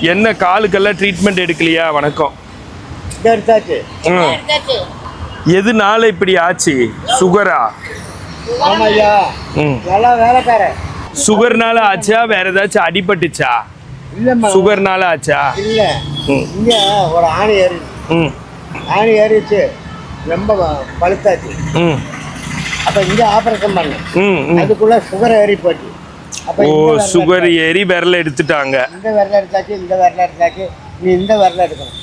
என்ன காலுக்கெல்லாம் ட்ரீட்மெண்ட் எடுக்கலையா? வணக்கம். எதுனால இப்படி ஆச்சு? சுகரா? சுகர்னால ஆச்சா? வேற ஏதாச்சும் அடிபட்டுச்சா? சுகர்னால ஆச்சா? இல்ல. ம். இங்க ஒரு ஆணி ஏறி ம். ஆணி ஏறிச்சு ரொம்ப பழுத்தாச்சு. ம். அப்ப இங்க ஆபரேஷன் ம் அதுக்குள்ள சுகர் ஏறி போச்சு. ஓ சுகர் ஏறி விரல எடுத்துட்டாங்க. இந்த விரல எடுத்தாச்சு இந்த விரல எடுத்தாச்சு. நீ இந்த விரல எடுக்கணும்.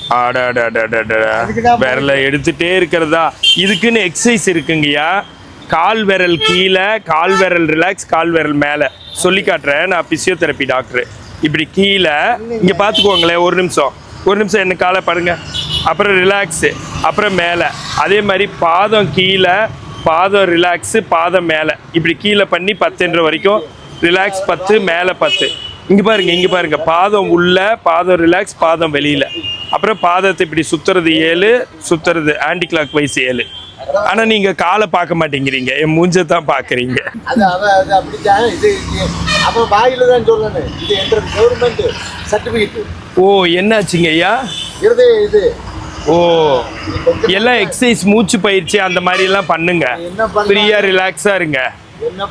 விரல எடுத்துட்டே இருக்கிறதா இதுக்குன்னு எக்ஸசைஸ் இருக்குங்கய்யா கால் விரல் கீழே கால் விரல் ரிலாக்ஸ் கால் விரல் மேலே. சொல்லி காட்டுறேன் நான் பிசியோதெரப்பி டாக்டர் இப்படி கீழே இங்கே பார்த்துக்கோங்களேன் ஒரு நிமிஷம். ஒரு நிமிஷம் என்ன காலை பாருங்க. அப்புறம் ரிலாக்ஸு அப்புறம் மேலே. அதே மாதிரி பாதம் கீழே பாதம் ரிலாக்ஸு பாதம் மேலே. இப்படி கீழே பண்ணி பத்துன்ற வரைக்கும் ரிலாக்ஸ் பத்து மேலே பத்து. இங்க பாருங்க இங்க பாருங்க. பாதம் உள்ள பாதம் ரிலாக்ஸ் பாதம் வெளியில. அப்புறம் பாதத்தை இப்படி சுத்துறது ஏழு சுத்துறது ஆன்டி கிளாக் வைஸ் ஏழு. ஆனா நீங்க காலை பார்க்க மாட்டேங்கிறீங்க. என் மூஞ்ச தான் சர்டிபிகேட் ஓ என்னாச்சுங்க ஐயா? ஓ எல்லாம் எக்ஸசைஸ் மூச்சு பயிற்சி அந்த மாதிரி எல்லாம் பண்ணுங்க. என்ன பண்ண ஃப்ரீயா ரிலாக்ஸா இருங்க. என்ன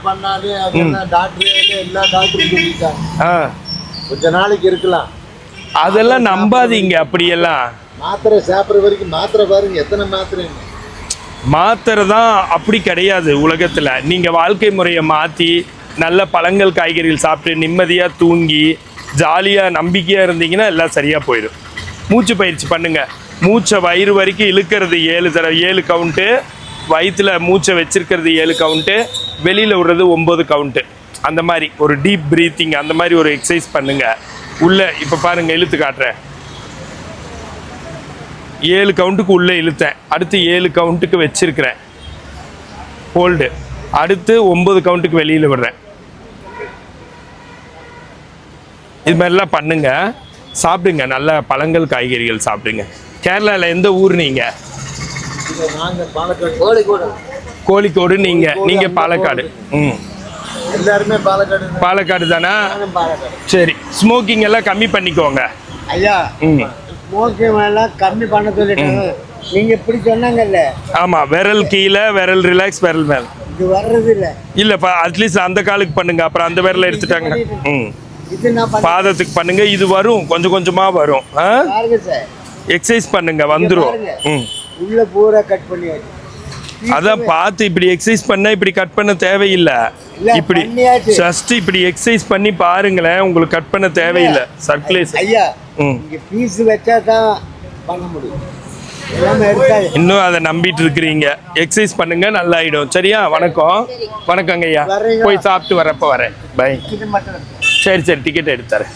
அதெல்லாம் டாக்டர் எல்லா டாக்டரும் சொல்லிட்டாங்க. ஆ. கொஞ்ச நாளைக்கு இருக்கலாம். அதெல்லாம் நம்பாதீங்க அப்படியெல்லாம். மாத்திரை சாப்பிட்ற வரைக்கும் மாத்திரை பாருங்க எத்தனை மாத்திரை. மாத்திரை தான் அப்படி கிடையாது உலகத்தில். நீங்கள் வாழ்க்கை முறையை மாற்றி நல்ல பழங்கள் காய்கறிகள் சாப்பிட்டு நிம்மதியாக தூங்கி ஜாலியாக நம்பிக்கையாக இருந்தீங்கன்னா எல்லாம் சரியாக போயிடும். மூச்சு பயிற்சி பண்ணுங்க. மூச்சை வயிறு வரைக்கும் இழுக்கிறது ஏழு தடவை ஏழு கவுண்ட்டு வயிற்றுல மூச்சை வச்சிருக்கிறது ஏழு கவுண்ட்டு வெளியில் விடுறது ஒம்பது கவுண்ட்டு அந்த மாதிரி ஒரு டீப் ப்ரீத்திங் அந்த மாதிரி ஒரு எக்ஸசைஸ் பண்ணுங்க. உள்ள இப்போ பாருங்க இழுத்து காட்டுறேன். ஏழு கவுண்ட்டுக்கு உள்ளே இழுத்தேன். அடுத்து ஏழு கவுண்ட்டுக்கு வச்சிருக்கிறேன். ஹோல்டு அடுத்து ஒன்பது கவுண்ட்டுக்கு வெளியில் விடுறேன். இது மாதிரிலாம் பண்ணுங்க. சாப்பிடுங்க. நல்ல பழங்கள் காய்கறிகள் சாப்பிடுங்க. கேரளாவில் எந்த ஊர் நீங்கள் நாங்க கோழிக்கோடு நீங்கள் நீங்கள் பாலக்காடு. ம். எல்லாருமே பாலக்காடு தான். பாலக்காடு தானே? சரி ஸ்மோக்கிங் எல்லாம் கம்மி பண்ணிக்கோங்க. ஐயா ம். ஸ்மோக்கிங் எல்லாம் கம்மி பண்ண சொல்லிட்டாங்க நீங்க இப்படி சொன்னாங்கல்ல. ஆமாம் விரல் கீழே விரல் ரிலாக்ஸ் விரல் மேல். இது வர்றது இல்ல இல்லைப்பா அட்லீஸ்ட் அந்த காலுக்கு பண்ணுங்க அப்புறம் அந்த விரலை எடுத்துட்டாங்க. ம். பண்ண பாதத்துக்கு பண்ணுங்க இது வரும் கொஞ்சம் கொஞ்சமா வரும். எக்ஸசைஸ் பண்ணுங்க வந்துரும். உள்ள பூரா கட் பண்ணியாச்சு அதான் பார்த்து இப்படி எக்ஸசைஸ் பண்ணா இப்படி கட் பண்ண தேவையில்லை. இப்படி. ஜஸ்ட் இப்படி எக்ஸசைஸ் பண்ணி பாருங்களேன் உங்களுக்கு கட் பண்ண தேவையில்லை. சர்க்குலேஷன் ஐயா பீஸ் வச்சா தான் பண்ண முடியும். இன்னும் அதை நம்பிட்டு இருக்கிறீங்க. எக்ஸசைஸ் பண்ணுங்க நல்லா ஆயிடும் சரியா? வணக்கம். வணக்கங்க ஐயா? போய் சாப்பிட்டு வரப்ப வரேன். பை. சரி சரி டிக்கெட் எடுத்துறேன்